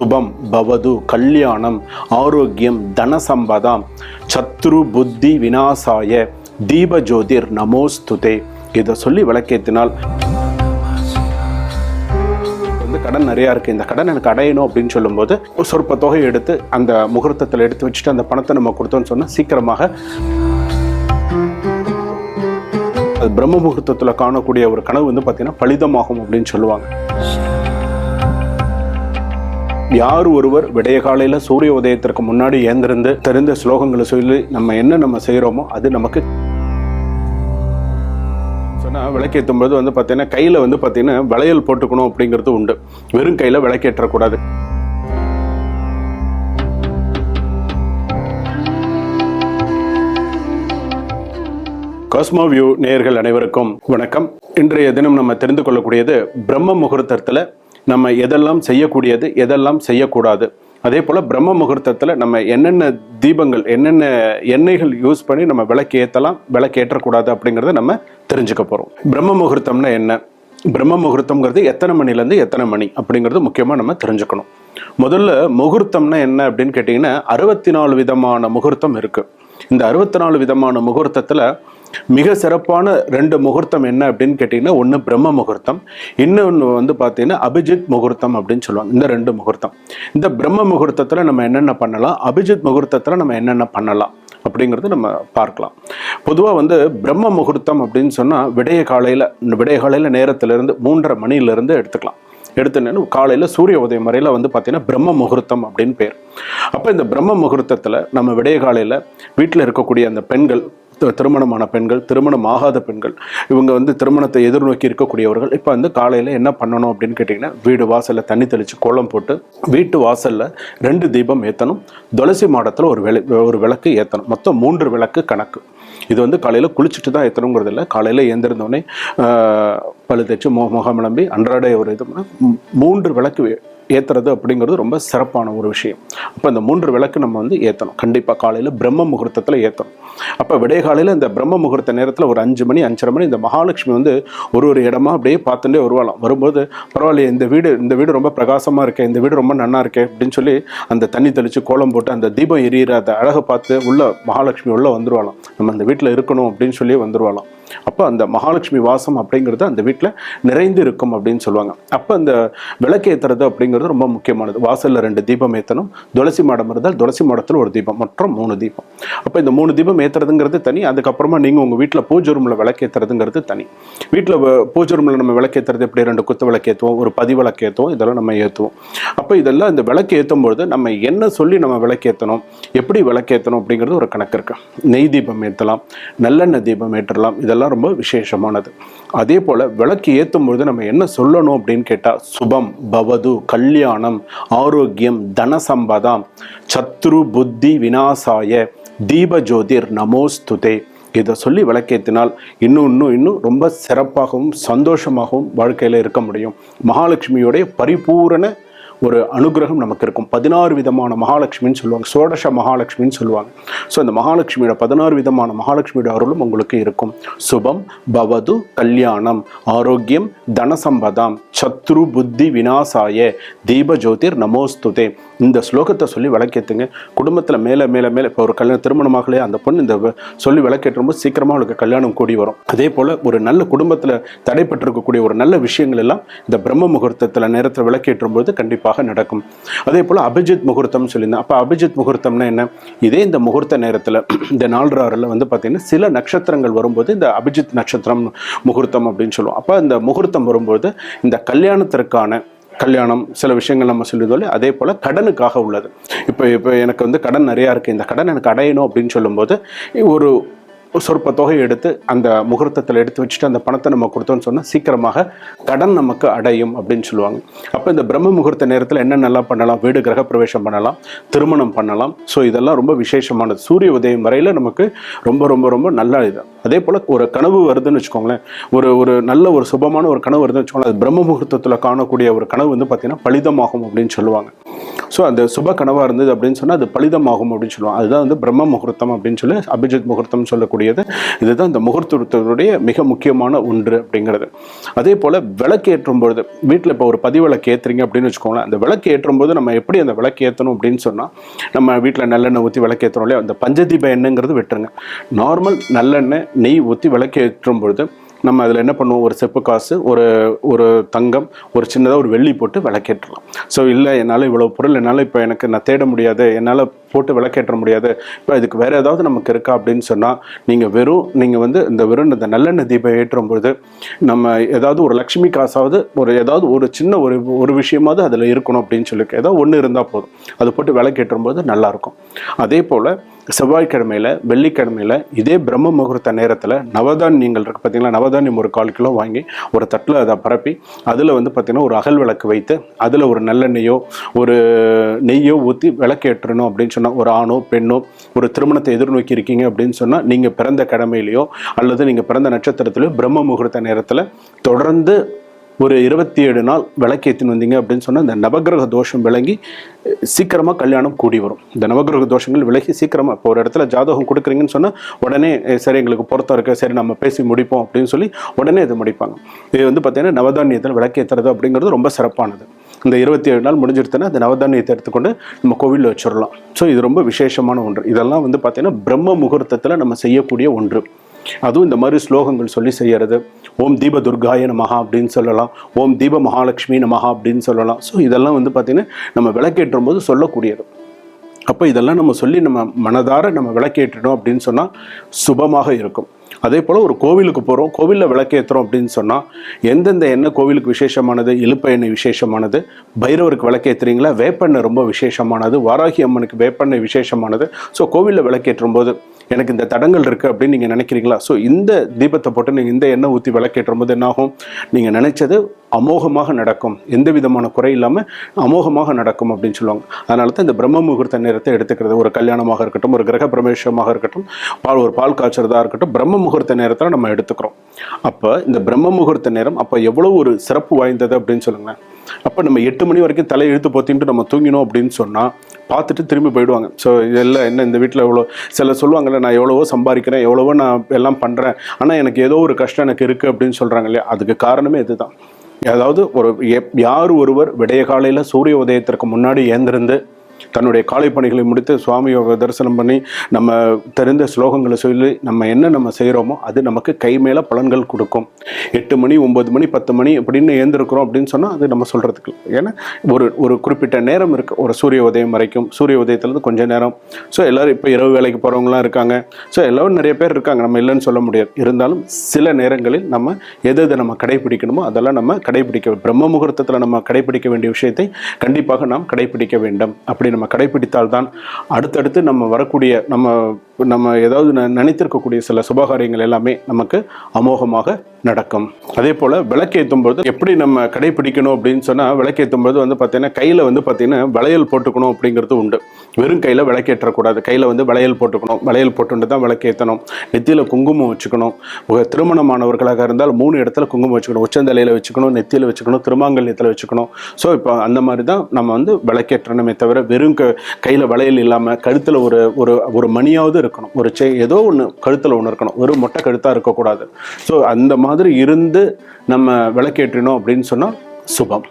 சுபம் பவது கல்யாணம் ஆரோக்கியம் தனசம்பதாம் சத்ரு புத்தி விநாசாய தீபஜோதிர் நமோஸ்துதே. இதை சொல்லி விளக்கேத்தினால் வந்து கடன் நிறையா இருக்குது இந்த கடன் எனக்கு அடையணும் அப்படின்னு சொல்லும்போது ஒரு சொற்ப தொகை எடுத்து அந்த முகூர்த்தத்தில் எடுத்து வச்சுட்டு அந்த பணத்தை நம்ம கொடுத்தோம்னு சொன்னால் சீக்கிரமாக அது பிரம்ம முகூர்த்தத்தில் காணக்கூடிய ஒரு கனவு வந்து பார்த்தீங்கன்னா பலிதமாகும் அப்படின்னு சொல்லுவாங்க. யார் ஒருவர் விடைய காலையில் சூரிய உதயத்திற்கு முன்னாடி ஏந்திருந்து தெரிந்த ஸ்லோகங்களை சொல்லி நம்ம என்ன நம்ம செய்கிறோமோ அது நமக்கு சொன்னால் விளக்கேற்றும் போது வந்து பார்த்தீங்கன்னா கையில் வந்து பார்த்தீங்கன்னா வளையல் போட்டுக்கணும் அப்படிங்கிறது உண்டு. வெறும் கையில் விளக்கேற்றக்கூடாது. காஸ்மோ வியூ நேயர்கள் அனைவருக்கும் வணக்கம். இன்றைய தினம் நம்ம தெரிந்து கொள்ளக்கூடியது பிரம்ம முகூர்த்தத்தில் நம்ம எதெல்லாம் செய்யக்கூடியது எதெல்லாம் செய்யக்கூடாது. அதே போல் பிரம்ம முகூர்த்தத்தில் நம்ம என்னென்ன தீபங்கள் என்னென்ன எண்ணெய்கள் யூஸ் பண்ணி நம்ம விளக்கு ஏற்றலாம் விளக்கு ஏற்றக்கூடாது அப்படிங்கிறத நம்ம தெரிஞ்சுக்க போகிறோம் பிரம்ம முகூர்த்தம்னா என்ன? பிரம்ம முகூர்த்தம்ங்கிறது எத்தனை மணிலேருந்து எத்தனை மணி அப்படிங்கிறது முக்கியமாக நம்ம தெரிஞ்சுக்கணும். முதல்ல முகூர்த்தம்னா என்ன அப்படின்னு கேட்டிங்கன்னா அறுபத்தி நாலு விதமான முகூர்த்தம் இருக்குது இந்த அறுபத்தி நாலு விதமான முகூர்த்தத்தில் மிக சிறப்பான ரெண்டு முகூர்த்தம் என்ன அப்படின்னு கேட்டிங்கன்னா ஒன்று பிரம்ம முகூர்த்தம் இன்னொன்று வந்து பார்த்தீங்கன்னா அபிஜித் முகூர்த்தம் அப்படின்னு சொல்லுவாங்க. இந்த ரெண்டு முகூர்த்தம். இந்த பிரம்ம முகூர்த்தத்தில் நம்ம என்னென்ன பண்ணலாம்? அபிஜித் முகூர்த்தத்தில் நம்ம என்னென்ன பண்ணலாம்? அப்படிங்கிறது நம்ம பார்க்கலாம். பொதுவாக வந்து பிரம்ம முகூர்த்தம் அப்படின்னு சொன்னால் விடைய காலையில் விடைய காலையில் நேரத்திலிருந்து மூன்றரை மணியிலிருந்து எடுத்துக்கலாம். எடுத்துன்னு காலையில் சூரிய உதயம் வரையில் வந்து பார்த்தீங்கன்னா பிரம்ம முகூர்த்தம் அப்படின்னு பேர். அப்போ இந்த பிரம்ம முகூர்த்தத்தில் நம்ம விடைய காலையில் வீட்டில் இருக்கக்கூடிய அந்த பெண்கள் திருமணமான பெண்கள் திருமணம் ஆகாத பெண்கள் இவங்க வந்து திருமணத்தை எதிர்நோக்கி இருக்கக்கூடியவர்கள். இப்போ வந்து காலையில் என்ன பண்ணணும் அப்படின்னு கேட்டிங்கன்னா வீடு வாசலில் தண்ணி தெளித்து கோலம் போட்டு வீட்டு வாசலில் ரெண்டு தீபம் ஏற்றணும் துளசி மாடத்தில் ஒரு விளை ஒரு விளக்கு ஏற்றணும் மொத்தம் மூன்று விளக்கு கணக்கு. இது வந்து காலையில் குளிச்சுட்டு தான் ஏற்றணுங்கிறது இல்லை. காலையில் எழுந்திருந்தோடனே பழு தேய்ச்சி மோ முகம் அன்றாட ஒரு இது மூன்று விளக்கு ஏற்றுறது அப்படிங்கிறது ரொம்ப சிறப்பான ஒரு விஷயம். அப்போ இந்த மூன்று விளக்கு நம்ம வந்து ஏற்றணும் கண்டிப்பாக காலையில் பிரம்ம முகூர்த்தத்தில் ஏற்றணும் அப்போ விடைய காலையில் இந்த பிரம்ம முகூர்த்த நேரத்தில் ஒரு அஞ்சு மணி அஞ்சரை மணி இந்த மகாலட்சுமி வந்து ஒரு ஒரு இடமா அப்படியே பார்த்துட்டே வருவாளாம். வரும்போது பரவாயில்லையே இந்த வீடு இந்த வீடு ரொம்ப பிரகாசமாக இருக்கே இந்த வீடு ரொம்ப நன்னா இருக்கே அப்படின்னு சொல்லி அந்த தண்ணி தெளித்து கோலம் போட்டு அந்த தீபம் எரியிற அந்த அழகை பார்த்து உள்ள மகாலட்சுமி உள்ளே வந்துருவாளாம். நம்ம அந்த வீட்டில் இருக்கணும் அப்படின்னு சொல்லி வந்துருவாளாம். அப்போ அந்த மகாலட்சுமி வாசம் அப்படிங்கிறது அந்த வீட்டில் நிறைந்து இருக்கும் அப்படின்னு சொல்லுவாங்க. அப்போ அந்த விளக்கேற்றுறது அப்படிங்கிறது ரொம்ப முக்கியமானது. வாசலில் ரெண்டு தீபம் ஏற்றணும் துளசி மாடம் இருந்தால் துளசி மாடத்தில் ஒரு தீபம் மற்றும் மூணு தீபம். அப்போ இந்த மூணு தீபம் ஏற்றுறதுங்கிறது தனி. அதுக்கப்புறமா நீங்கள் உங்கள் வீட்டில் பூஜை ரூமில் விளக்கேற்றுறதுங்கிறது தனி. வீட்டில் பூஜை ரூமில் நம்ம விளக்கேற்றுறது எப்படி? ரெண்டு குத்து விளக்கேற்றுவோம் ஒரு பதி விளக்கேற்றுவோம் இதெல்லாம் நம்ம ஏற்றுவோம் அப்போ இதெல்லாம் இந்த விளக்கு ஏற்றும் பொழுது நம்ம என்ன சொல்லி நம்ம விளக்கேற்றணும் எப்படி விளக்கேற்றணும் அப்படிங்கிறது ஒரு கணக்கு இருக்குது நெய் தீபம் ஏற்றலாம் நல்லெண்ணெய் தீபம் ஏற்றலாம் இதெல்லாம் இதெல்லாம் ரொம்ப விசேஷமானது. அதே போல் விளக்கு ஏற்றும் பொழுது நம்ம என்ன சொல்லணும் அப்படின்னு கேட்டால் சுபம் பவது கல்யாணம் ஆரோக்கியம் தனசம்பதாம் சத்ரு புத்தி விநாசாய தீபஜோதிர் நமோஸ்துதே. இதை சொல்லி விளக்கேற்றினால் இன்னும் இன்னும் இன்னும் ரொம்ப சிறப்பாகவும் சந்தோஷமாகவும் வாழ்க்கையில் இருக்க முடியும். மகாலட்சுமியோடைய பரிபூரண ஒரு அனுகிரகம் நமக்கு இருக்கும் பதினாறு விதமான மகாலட்சுமின்னு சொல்லுவாங்க. சோடச மகாலட்சுமின்னு சொல்லுவாங்க. ஸோ அந்த மகாலட்சுமியோட பதினாறு விதமான மகாலட்சுமியோட அருளும் உங்களுக்கு இருக்கும். சுபம் பவது கல்யாணம் ஆரோக்கியம் தனசம்பதாம் சத்ரு புத்தி விநாசாய தீபஜோதிர் நமோஸ்துதே. இந்த ஸ்லோகத்தை சொல்லி விளக்கேற்றுங்க குடும்பத்தில் மேலே மேலே மேலே இப்போ ஒரு கல்யாணம் திருமணமாகலையே அந்த பொண்ணு இந்த வ- சொல்லி விளக்கேற்றும்போது சீக்கிரமாக அவளுக்கு கல்யாணம் கூடி வரும். அதே போல் ஒரு நல்ல குடும்பத்தில் தடைப்பட்டிருக்கக்கூடிய ஒரு நல்ல விஷயங்கள் எல்லாம் இந்த பிரம்ம முகூர்த்தத்தில் நேரத்தில் விளக்கேற்றும் போது கண்டிப்பாக நடக்கும். அதே போல் அபிஜித் முகூர்த்தம்னு சொல்லியிருந்தேன். அப்போ அபிஜித் முகூர்த்தம்னா என்ன? இதே இந்த முகூர்த்த நேரத்தில் இந்த நாலு ஆறில் வந்து பார்த்தீங்கன்னா சில நட்சத்திரங்கள் வரும்போது இந்த அபிஜித் நட்சத்திரம் முகூர்த்தம் அப்படின்னு சொல்லுவோம். அப்போ இந்த முகூர்த்தம் வரும்போது இந்த கல்யாணத்திற்கான கல்யாணம் சில விஷயங்கள் நம்ம சொல்லுதோல அதே போல் கடனுக்காக உள்ளது. இப்போ இப்போ எனக்கு வந்து கடன் நிறையா இருக்குது இந்த கடன் எனக்கு அடையணும் அப்படின்னு சொல்லும்போது ஒரு சொற்ப தொகையை எடுத்து அந்த முகூர்த்தத்தில் எடுத்து வச்சுட்டு அந்த பணத்தை நம்ம கொடுத்தோம்னு சொன்னால் சீக்கிரமாக கடன் நமக்கு அடையும் அப்படின்னு சொல்லுவாங்க. அப்போ இந்த பிரம்ம முகூர்த்த நேரத்தில் என்னென்னலாம் பண்ணலாம்? வீடு கிரகப்பிரவேசம் பண்ணலாம் திருமணம் பண்ணலாம். ஸோ இதெல்லாம் ரொம்ப விசேஷமானது. சூரிய உதயம் வரையில் நமக்கு ரொம்ப ரொம்ப ரொம்ப நல்ல இது. அதே போல் ஒரு கனவு வருதுன்னு வச்சுக்கோங்களேன். ஒரு ஒரு நல்ல ஒரு சுபமான ஒரு கனவு வருதுன்னு வச்சுக்கோங்களேன். அது பிரம்ம முகூர்த்தத்தில் காணக்கூடிய ஒரு கனவு வந்து பார்த்தீங்கன்னா பலிதமாகும் அப்படின்னு சொல்லுவாங்க. ஸோ அந்த சுப கனவாக இருந்தது அப்படின்னு சொன்னால் அது பலிதமாகும் அப்படின்னு சொல்லுவாங்க. அதுதான் வந்து பிரம்ம முகூர்த்தம் அப்படின்னு சொல்லி அபிஜித் முகூர்த்தம் சொல்லக்கூடியது. இதுதான் இந்த முகூர்த்தத்துடைய மிக முக்கியமான ஒன்று அப்படிங்கிறது. அதே போல் விளக்கு ஏற்றும் பொழுது வீட்டில் இப்போ ஒரு பதிவிளக்கு ஏற்றுறீங்க அப்படின்னு வச்சுக்கோங்களேன். அந்த விளக்கு ஏற்றும் போது நம்ம எப்படி அந்த விளக்கு ஏற்றணும் அப்படின்னு சொன்னால் நம்ம வீட்டில் நல்லெண்ணெய் ஊற்றி விளக்கு ஏற்றணும் இல்லையா? அந்த பஞ்சதீப எண்ணெய்ங்கிறது விட்டுருங்க. நார்மல் நல்லெண்ணெய் நெய் ஊற்றி விளக்கேற்றும் பொழுது நம்ம அதில் என்ன பண்ணுவோம்? ஒரு செப்பு காசு ஒரு ஒரு தங்கம் ஒரு சின்னதாக ஒரு வெள்ளி போட்டு விளக்கேற்றலாம். ஸோ இல்லை என்னால் இவ்வளோ பொருள் என்னால் இப்போ எனக்கு நான் தேட முடியாது என்னால் போட்டு விளக்கேற்ற முடியாது இப்போ இதுக்கு வேறு ஏதாவது நமக்கு இருக்கா அப்படின்னு சொன்னால் நீங்கள் வெறும் நீங்கள் வந்து இந்த வெறும் இந்த நல்லெண்ணெய் தீபம் ஏற்றும் பொழுது நம்ம ஏதாவது ஒரு லக்ஷ்மி காசாவது ஒரு ஏதாவது ஒரு சின்ன ஒரு ஒரு விஷயமாவது அதில் இருக்கணும் அப்படின்னு சொல்லி ஏதாவது ஒன்று இருந்தால் போதும். அது போட்டு விளக்கேற்றும் போது நல்லாயிருக்கும் அதே போல் செவ்வாய்க்கிழமையில் வெள்ளிக்கிழமையில இதே பிரம்ம முகூர்த்த நேரத்தில் நவதானியங்கள் இருக்கு பார்த்தீங்களா நவதானியம் ஒரு கால் கிலோ வாங்கி ஒரு தட்டில் அதை பரப்பி அதில் வந்து பார்த்திங்கன்னா ஒரு அகல் விளக்கு வைத்து அதில் ஒரு நல்லெண்ணெயோ ஒரு நெய்யோ ஊற்றி விளக்கேற்றணும் அப்படின்னு சொன்னால் ஒரு ஆணோ பெண்ணோ ஒரு திருமணத்தை எதிர்நோக்கி இருக்கீங்க அப்படின்னு சொன்னால் நீங்கள் பிறந்த கடமையிலையோ அல்லது நீங்கள் பிறந்த நட்சத்திரத்திலையோ பிரம்ம முகூர்த்த நேரத்தில் தொடர்ந்து ஒரு இருபத்தி ஏழு நாள் விளக்கேற்றின்னு வந்தீங்க அப்படின்னு சொன்னால் இந்த நவகிரக தோஷம் விளங்கி சீக்கிரமாக கல்யாணம் கூடி வரும். இந்த நவகிரக தோஷங்கள் விலகி சீக்கிரமாக இப்போ ஒரு இடத்துல ஜாதகம் கொடுக்குறீங்கன்னு சொன்னால் உடனே சரி எங்களுக்கு பொருத்தம் இருக்க. சரி நம்ம பேசி முடிப்போம் அப்படின்னு சொல்லி உடனே இது முடிப்பாங்க. இது வந்து பார்த்தீங்கன்னா நவதானியத்தில் விளக்கேற்றுறது அப்படிங்கிறது ரொம்ப சிறப்பானது. இந்த இருபத்தி ஏழு நாள் முடிஞ்சிருத்தேன்னா அந்த நவதானியத்தை எடுத்துக்கொண்டு நம்ம கோவிலில் வச்சிடலாம். ஸோ இது ரொம்ப விசேஷமான ஒன்று. இதெல்லாம் வந்து பார்த்தீங்கன்னா பிரம்ம முகூர்த்தத்தில் நம்ம செய்யக்கூடிய ஒன்று. அதுவும் இந்த மாதிரி ஸ்லோகங்கள் சொல்லி செய்கிறது ஓம் தீப துர்காய நமஹா அப்படின்னு சொல்லலாம். ஓம் தீப மகாலட்சுமி நமஹா அப்படின்னு சொல்லலாம். ஸோ இதெல்லாம் வந்து பார்த்தீங்கன்னா நம்ம விளக்கேற்றும் போது சொல்லக்கூடியது. அப்போ இதெல்லாம் நம்ம சொல்லி நம்ம மனதார நம்ம விளக்கேற்றணும் அப்படின்னு சொன்னால் சுபமாக இருக்கும். அதே போல் ஒரு கோவிலுக்கு போகிறோம் கோவிலில் விளக்கேற்றுறோம் அப்படின்னு சொன்னால் எந்தெந்த எண்ணெய் கோவிலுக்கு விசேஷமானது இழுப்ப எண்ணெய் விசேஷமானது பைரவருக்கு விளக்கேற்றுறீங்களா வேப்பெண்ணெய் ரொம்ப விசேஷமானது வாராகி அம்மனுக்கு வேப்பெண்ணெய் விசேஷமானது. ஸோ கோவிலில் விளக்கேற்றும் போது எனக்கு இந்த தடங்கள் இருக்குது அப்படின்னு நீங்கள் நினைக்கிறீங்களா? ஸோ இந்த தீபத்தை போட்டு நீங்கள் இந்த எண்ணெய் ஊற்றி விளக்கேற்றும் போது என்னாகும்? நீங்கள் நினைச்சது அமோகமாக நடக்கும். எந்த விதமான குறை இல்லாமல் அமோகமாக நடக்கும் அப்படின்னு சொல்லுவாங்க. அதனால தான் இந்த பிரம்ம முகூர்த்த நேரத்தை எடுத்துக்கிறது. ஒரு கல்யாணமாக இருக்கட்டும் ஒரு கிரக பிரவேசமாக இருக்கட்டும் பால் ஒரு பால் காய்ச்சறதாக இருக்கட்டும் பிரம்ம முகூர்த்த நேரத்தில் நம்ம எடுத்துக்கிறோம். அப்போ இந்த பிரம்ம முகூர்த்த நேரம் அப்போ எவ்வளோ ஒரு சிறப்பு வாய்ந்தது அப்படின்னு சொல்லுங்கள் அப்போ நம்ம எட்டு மணி வரைக்கும் தலை இழுத்து போத்தின்ட்டு நம்ம தூங்கினோம் அப்படின்னு சொன்னால் பார்த்துட்டு திரும்பி போயிடுவாங்க. ஸோ இதெல்லாம் என்ன இந்த வீட்டில் எவ்வளோ சில சொல்லுவாங்கல்ல நான் எவ்வளவோ சம்பாதிக்கிறேன் எவ்வளவோ நான் எல்லாம் பண்ணுறேன் ஆனால் எனக்கு ஏதோ ஒரு கஷ்டம் எனக்கு இருக்குது அப்படின்னு சொல்கிறாங்க இல்லையா? அதுக்கு காரணமே இதுதான். அதாவது ஒரு எப்- யார் ஒருவர் விடைய காலையில் சூரிய உதயத்திற்கு முன்னாடி ஏந்திருந்து தன்னுடைய காலை பணிகளை முடித்து சுவாமியோக தரிசனம் பண்ணி நம்ம தெரிந்த ஸ்லோகங்களை சொல்லி நம்ம என்ன நம்ம செய்கிறோமோ அது நமக்கு கை மேலே பலன்கள் கொடுக்கும். எட்டு மணி ஒம்பது மணி பத்து மணி அப்படின்னு ஏந்திருக்கிறோம் அப்படின்னு சொன்னால் அது நம்ம சொல்கிறதுக்கு ஏன்னா ஒரு ஒரு குறிப்பிட்ட நேரம் இருக்குது ஒரு சூரிய உதயம் வரைக்கும். சூரிய உதயத்துலேருந்து கொஞ்சம் நேரம். ஸோ எல்லோரும் இப்போ இரவு வேலைக்கு போகிறவங்களாம் இருக்காங்க. ஸோ எல்லோரும் நிறைய பேர் இருக்காங்க. நம்ம இல்லைன்னு சொல்ல முடியாது. இருந்தாலும் சில நேரங்களில் நம்ம எது எதை நம்ம கடைபிடிக்கணுமோ அதெல்லாம் நம்ம கடைபிடிக்க பிரம்ம முகூர்த்தத்தில் நம்ம கடைபிடிக்க வேண்டிய விஷயத்தை கண்டிப்பாக நாம் கடைபிடிக்க வேண்டும். அப்படி நம்ம கடைபிடித்தால்தான் அடுத்தடுத்து நம்ம வரக்கூடிய நம்ம நம்ம ஏதாவது ந- நினைத்திருக்கக்கூடிய சில சுபகாரியங்கள் எல்லாமே நமக்கு அமோகமாக நடக்கும். அதே போல் விளக்கேற்றும் போது எப்படி நம்ம கடைபிடிக்கணும் அப்படின்னு சொன்னால் விளக்கேற்றும் போது வந்து பார்த்தீங்கன்னா கையில் வந்து பார்த்தீங்கன்னா வளையல் போட்டுக்கணும் அப்படிங்கிறது உண்டு. வெறும் கையில் விளக்கேற்றக்கூடாது. கையில் வந்து வளையல் போட்டுக்கணும். வளையல் போட்டுட்டு தான் விளக்கேற்றணும் நெத்தியில் குங்குமம் வச்சுக்கணும். திருமணமானவர்களாக இருந்தால் மூணு இடத்துல குங்குமம் வச்சுக்கணும். உச்சந்தலையில் வச்சுக்கணும். நெத்தியில் வச்சுக்கணும். திருமாங்கல்யத்தில் வச்சுக்கணும். ஸோ இப்போ அந்த மாதிரி தான் நம்ம வந்து விளக்கேற்றணுமே தவிர வெறும் க கையில் வளையல் இல்லாமல் கழுத்தில் ஒரு ஒரு ஒரு மணியாவது இருக்கணும். ஒரு செ ஏதோ ஒன்று கழுத்தில் ஒன்று இருக்கணும் வெறும் மொட்டை கழுத்தாக இருக்கக்கூடாது. ஸோ அந்த மாதிரி இருந்து நம்ம விளக்கேற்றினோம் அப்படின்னு சொன்னால் சுபம்.